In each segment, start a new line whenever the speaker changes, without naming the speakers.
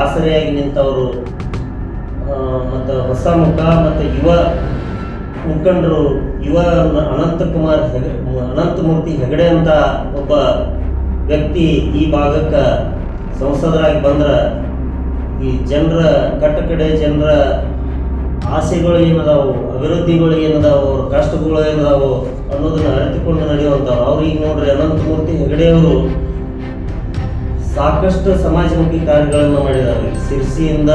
ಆಸರೆಯಾಗಿ ನಿಂತವರು ಮತ್ತು ಹೊಸ ಮುಖ ಮತ್ತು ಯುವ ಮುಖಂಡರು, ಯುವ ಅನಂತಕುಮಾರ್ ಹೆಗ ಅನಂತಮೂರ್ತಿ ಹೆಗಡೆ ಅಂತ ಒಬ್ಬ ವ್ಯಕ್ತಿ ಈ ಭಾಗಕ್ಕೆ ಸಂಸದರಾಗಿ ಬಂದ್ರೆ, ಈ ಜನರ ಕಟ್ಟಕಡೆ ಜನರ ಆಸೆಗಳು ಏನದಾವು, ಅಭಿವೃದ್ಧಿಗಳು ಏನದಾವು, ಅವ್ರ ಕಷ್ಟಗಳು ಏನದಾವು ಅನ್ನೋದನ್ನ ಅರಿತುಕೊಂಡು ನಡೆಯುವಂಥವ್ರು ಈಗ ನೋಡ್ರಿ ಅನಂತಮೂರ್ತಿ ಹೆಗಡೆಯವರು ಸಾಕಷ್ಟು ಸಮಾಜಮುಖಿ ಕಾರ್ಯಗಳನ್ನು ಮಾಡಿದ್ದಾರೆ. ಸಿರ್ಸಿಯಿಂದ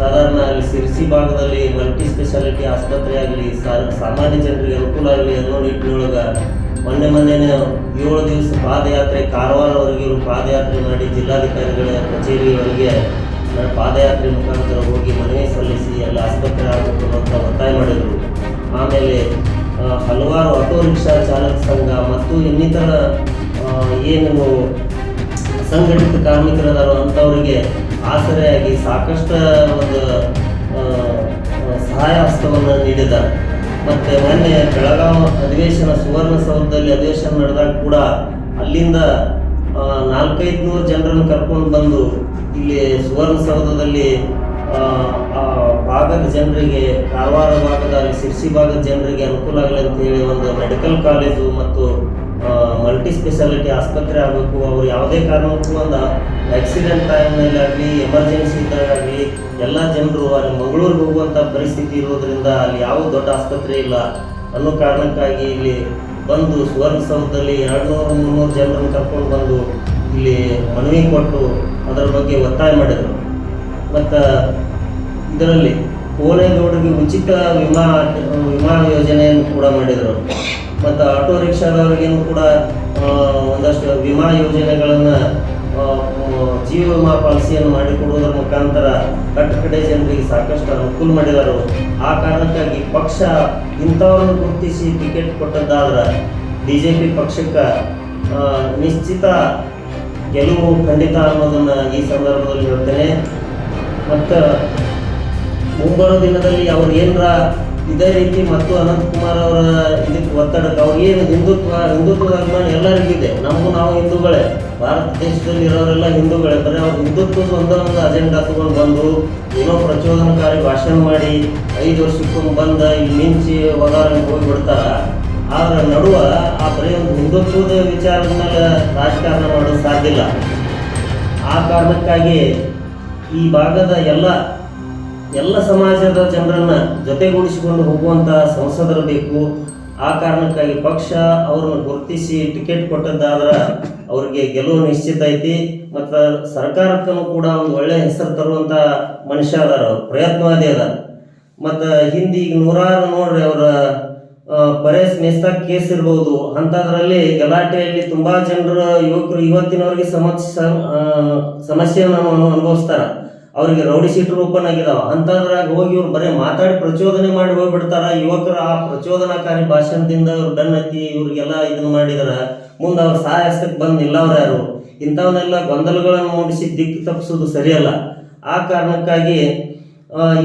ಸಾಧಾರಣ ಅಲ್ಲಿ ಸಿರ್ಸಿ ಭಾಗದಲ್ಲಿ ಮಲ್ಟಿ ಸ್ಪೆಷಾಲಿಟಿ ಆಸ್ಪತ್ರೆ ಆಗಲಿ ಸಾಮಾನ್ಯ ಜನರಿಗೆ ಅನುಕೂಲ ಆಗಲಿ ಅನ್ನೋ ನಿಟ್ಟಿನೊಳಗೆ ಮೊನ್ನೆ ಮೊನ್ನೆನೇ ಏಳು ದಿವಸ ಪಾದಯಾತ್ರೆ, ಕಾರವಾರವರೆಗೆ ಇವರು ಪಾದಯಾತ್ರೆ ಮಾಡಿ ಜಿಲ್ಲಾಧಿಕಾರಿಗಳ ಕಚೇರಿಯವರಿಗೆ ಪಾದಯಾತ್ರೆ ಮುಖಾಂತರ ಹೋಗಿ ಮನವಿ ಸಲ್ಲಿಸಿ ಅಲ್ಲಿ ಆಸ್ಪತ್ರೆ ಆಗಬೇಕು ಅಂತ ಒತ್ತಾಯ ಮಾಡಿದರು. ಆಮೇಲೆ ಹಲವಾರು ಆಟೋ ರಿಕ್ಷಾ ಚಾಲಕ ಸಂಘ ಮತ್ತು ಇನ್ನಿತರ ಏನು ಸಂಘಟಿತ ಕಾರ್ಮಿಕರದಾರೋ ಅಂಥವರಿಗೆ ಆಸರೆಯಾಗಿ ಸಾಕಷ್ಟು ಒಂದು ಸಹಾಯ ಹಸ್ತವನ್ನು ನೀಡಿದ್ದಾರೆ. ಮತ್ತು ಮೊನ್ನೆ ಬೆಳಗಾವಿ ಅಧಿವೇಶನ ಸುವರ್ಣಸೌಧದಲ್ಲಿ ಅಧಿವೇಶನ ನಡೆದಾಗ ಕೂಡ ಅಲ್ಲಿಂದ ನಾಲ್ಕೈದು ನೂರು ಜನರನ್ನು ಕರ್ಕೊಂಡು ಬಂದು ಇಲ್ಲಿ ಸುವರ್ಣಸೌಧದಲ್ಲಿ ಆ, ಆ ಭಾಗದ ಜನರಿಗೆ ಕಾರವಾರ ಭಾಗದ ಸಿರ್ಸಿ ಭಾಗದ ಜನರಿಗೆ ಅನುಕೂಲ ಆಗಲಿ ಅಂತ ಹೇಳಿ ಒಂದು ಮೆಡಿಕಲ್ ಕಾಲೇಜು ಮತ್ತು ಮಲ್ಟಿ ಸ್ಪೆಷಾಲಿಟಿ ಆಸ್ಪತ್ರೆ ಆಗಬೇಕು, ಅವ್ರು ಯಾವುದೇ ಕಾರಣಕ್ಕೂ ಒಂದು ಆಕ್ಸಿಡೆಂಟ್ ಟೈಮ್ನಲ್ಲಿ ಆಗಲಿ ಎಮರ್ಜೆನ್ಸಿ ಇದ್ದಾಗಲಿ ಎಲ್ಲ ಜನರು ಅಲ್ಲಿ ಮಂಗಳೂರಿಗೆ ಹೋಗುವಂಥ ಪರಿಸ್ಥಿತಿ ಇರೋದ್ರಿಂದ ಅಲ್ಲಿ ಯಾವ ದೊಡ್ಡ ಆಸ್ಪತ್ರೆ ಇಲ್ಲ. ಅನ್ನೋ ಕಾರಣಕ್ಕಾಗಿ ಇಲ್ಲಿ ಬಂದು ಸುವರ್ಣಸೌಧದಲ್ಲಿ ಎರಡು ನೂರು ಮುನ್ನೂರು ಜನರನ್ನು ಕರ್ಕೊಂಡು ಬಂದು ಇಲ್ಲಿ ಮನವಿ ಕೊಟ್ಟು ಅದರ ಬಗ್ಗೆ ಒತ್ತಾಯ ಮಾಡಿದರು. ಮತ್ತು ಇದರಲ್ಲಿ ಕೋಲೇಗೌಡರಿಗೆ ಉಚಿತ ವಿಮಾ ವಿಮಾ ಯೋಜನೆಯನ್ನು ಕೂಡ ಮಾಡಿದರು. ಮತ್ತು ಆಟೋ ರಿಕ್ಷಾದವರಿಗೇನು ಕೂಡ ಒಂದಷ್ಟು ವಿಮಾ ಯೋಜನೆಗಳನ್ನು ಜೀವ ವಿಮಾ ಪಾಲಿಸಿಯನ್ನು ಮಾಡಿಕೊಡುವುದರ ಮುಖಾಂತರ ಕಟ್ಟಕಡೆ ಜನರಿಗೆ ಸಾಕಷ್ಟು ಅನುಕೂಲ ಮಾಡಿದರು. ಆ ಕಾರಣಕ್ಕಾಗಿ ಪಕ್ಷ ಇಂಥವ್ರನ್ನು ಗುರುತಿಸಿ ಟಿಕೆಟ್ ಕೊಟ್ಟದ್ದಾದ್ರೆ ಬಿ ಜೆ ಪಿ ಪಕ್ಷಕ್ಕೆ ನಿಶ್ಚಿತ ಗೆಲುವು ಖಂಡಿತ ಅನ್ನೋದನ್ನು ಈ ಸಂದರ್ಭದಲ್ಲಿ ಹೇಳ್ತೇನೆ. ಮತ್ತು ಮುಂಬರೋ ದಿನದಲ್ಲಿ ಅವ್ರು ಏನರ ಇದೇ ರೀತಿ ಮತ್ತು ಅನಂತಕುಮಾರ್ ಅವರ ಇದಕ್ಕೆ ಒತ್ತಡಕ್ಕೆ ಅವ್ರಿಗೇನು ಹಿಂದುತ್ವ, ಹಿಂದುತ್ವದ ಅಭಿಮಾನ ಎಲ್ಲರಿಗೂ ಇದೆ. ನಮಗೂ ನಾವು ಹಿಂದೂಗಳೇ. ಭಾರತ ದೇಶದಲ್ಲಿ ಇರೋರೆಲ್ಲ ಹಿಂದೂಗಳೇ. ಬರೀ ಅವ್ರು ಹಿಂದುತ್ವದ ಒಂದೇ ಒಂದು ಅಜೆಂಡಾ ತಗೊಂಡು ಬಂದು ಏನೋ ಪ್ರಚೋದನಕಾರಿ ಭಾಷಣ ಮಾಡಿ ಐದು ವರ್ಷಕ್ಕೊಂದು ಬಂದ ಇಲ್ಲಿ ಮಿಂಚಿ ಹೋಗಿ ಬಿಡ್ತಾರ ಆದ್ರೆ ನಡುವ ಆ ಬರೀ ಒಂದು ಹಿಂದುತ್ವದ ವಿಚಾರದ ಮೇಲೆ ರಾಜಕಾರಣ ಮಾಡೋದು ಸಾಧ್ಯ ಇಲ್ಲ. ಆ ಕಾರಣಕ್ಕಾಗಿ ಈ ಭಾಗದ ಎಲ್ಲ ಎಲ್ಲ ಸಮಾಜದ ಜನರನ್ನ ಜೊತೆಗೂಡಿಸಿಕೊಂಡು ಹೋಗುವಂತ ಸಂಸದರು ಬೇಕು. ಆ ಕಾರಣಕ್ಕಾಗಿ ಪಕ್ಷ ಅವ್ರನ್ನ ಗುರುತಿಸಿ ಟಿಕೆಟ್ ಕೊಟ್ಟದ್ದಾದ್ರೆ ಅವ್ರಿಗೆ ಗೆಲುವು ನಿಶ್ಚಿತ ಐತಿ. ಮತ್ತು ಸರ್ಕಾರಕ್ಕೂ ಕೂಡ ಒಂದು ಒಳ್ಳೆ ಹೆಸರು ತರುವಂತ ಮನುಷ್ಯ ಅದಾರ ಪ್ರಯತ್ನವಾದಿ ಅದ ಮತ್ತು ಹಿಂದೆ ನೂರಾರು ನೋಡ್ರಿ ಅವರ ಪರೇಸ್ ಮೇಸ್ತಾ ಕೇಸ್ ಇರ್ಬೋದು. ಅಂಥದ್ರಲ್ಲಿ ಗಲಾಟೆಯಲ್ಲಿ ತುಂಬಾ ಜನರು ಯುವಕರು ಇವತ್ತಿನವರಿಗೆ ಸಮಸ್ಯೆ ಸಮಸ್ಯೆಯನ್ನು ಅನುಭವಿಸ್ತಾರ. ಅವರಿಗೆ ರೌಡಿ ಶೀಟರ್ ಓಪನ್ ಆಗಿದಾವ. ಅಂತದ್ರಾಗ ಹೋಗಿ ಇವ್ರು ಬರೀ ಮಾತಾಡಿ ಪ್ರಚೋದನೆ ಮಾಡಿ ಹೋಗ್ಬಿಡ್ತಾರ. ಯುವಕರು ಆ ಪ್ರಚೋದನಾಕಾರಿ ಭಾಷಣದಿಂದ ಅವ್ರು ಡನ್ ಹತ್ತಿ ಇವ್ರಿಗೆಲ್ಲ ಇದನ್ನ ಮಾಡಿದಾರ. ಮುಂದೆ ಅವ್ರ ಸಹಾಯಸ್ತಕ್ಕೆ ಬಂದು ನಿಲ್ಲವ್ರ ಯಾರು? ಇಂಥವನ್ನೆಲ್ಲ ಗೊಂದಲಗಳನ್ನು ಮೂಡಿಸಿ ದಿಕ್ಕು ತಪ್ಪಿಸೋದು ಸರಿಯಲ್ಲ. ಆ ಕಾರಣಕ್ಕಾಗಿ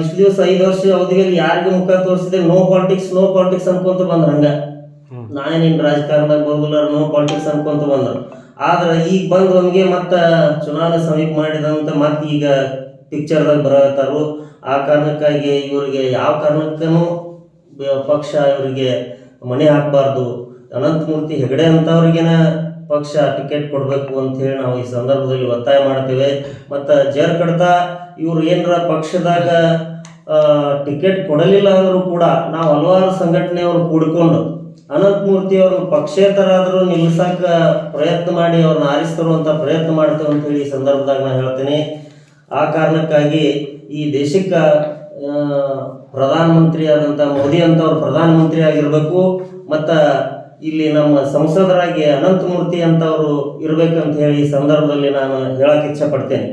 ಇಷ್ಟು ದಿವಸ ಐದು ವರ್ಷ ಅವಧಿಯಲ್ಲಿ ಯಾರಿಗೂ ಮುಖ ತೋರಿಸಿದ್ರೆ ನೋ ಪಾಲಿಟಿಕ್ಸ್ ನೋ ಪಾಲಿಟಿಕ್ಸ್ ಅನ್ಕೊಂತ ಬಂದ್ರ ಹಂಗ. ನಾನೇನ್ ರಾಜಕಾರಣದಾಗ ಬರೋದಿಲ್ಲ ನೋ ಪಾಲಿಟಿಕ್ಸ್ ಅನ್ಕೊಂತ ಬಂದ್ರು. ಆದ್ರೆ ಈಗ ಬಂದು ನಮಗೆ ಮತ್ತ ಚುನಾವಣೆ ಸಮೀಪ ಮಾಡಿದಂತ ಮತ್ತೆ ಈಗ ಪಿಕ್ಚರ್ದಾಗ ಬರತ್ತಾರೋ ಆ ಕಾರಣಕ್ಕಾಗಿ ಇವರಿಗೆ ಯಾವ ಕಾರಣಕ್ಕೂ ಪಕ್ಷ ಇವರಿಗೆ ಮಣೆ ಹಾಕಬಾರ್ದು. ಅನಂತಮೂರ್ತಿ ಹೆಗಡೆ ಅಂತವ್ರಿಗೇನ ಪಕ್ಷ ಟಿಕೆಟ್ ಕೊಡಬೇಕು ಅಂತ ಹೇಳಿ ನಾವು ಈ ಸಂದರ್ಭದಲ್ಲಿ ಒತ್ತಾಯ ಮಾಡ್ತೇವೆ. ಮತ್ತು ಜೇರ್ ಕಡ್ತ ಇವ್ರು ಏನರ ಪಕ್ಷದಾಗ ಟಿಕೆಟ್ ಕೊಡಲಿಲ್ಲ ಅಂದರೂ ಕೂಡ ನಾವು ಹಲವಾರು ಸಂಘಟನೆಯವರು ಕೂಡಿಕೊಂಡು ಅನಂತಮೂರ್ತಿ ಅವರು ಪಕ್ಷೇತರಾದರೂ ನಿಲ್ಲಿಸಕ ಪ್ರಯತ್ನ ಮಾಡಿ ಅವ್ರನ್ನ ಆರಿಸ್ತರುವಂತ ಪ್ರಯತ್ನ ಮಾಡ್ತೇವೆ ಅಂತ ಹೇಳಿ ಈ ಸಂದರ್ಭದಾಗ ನಾನು ಹೇಳ್ತೇನೆ. ಆ ಕಾರಣಕ್ಕಾಗಿ ಈ ದೇಶಕ್ಕೆ ಪ್ರಧಾನಮಂತ್ರಿ ಆದಂಥ ಮೋದಿ ಅಂತವ್ರು ಪ್ರಧಾನಮಂತ್ರಿ ಆಗಿರಬೇಕು, ಮತ್ತು ಇಲ್ಲಿ ನಮ್ಮ ಸಂಸದರಾಗಿ ಅನಂತಮೂರ್ತಿ ಅಂತವರು ಇರಬೇಕಂತ ಹೇಳಿ ಈ ಸಂದರ್ಭದಲ್ಲಿ ನಾನು ಹೇಳಕ್ಕೆ ಇಚ್ಛೆ ಪಡ್ತೇನೆ.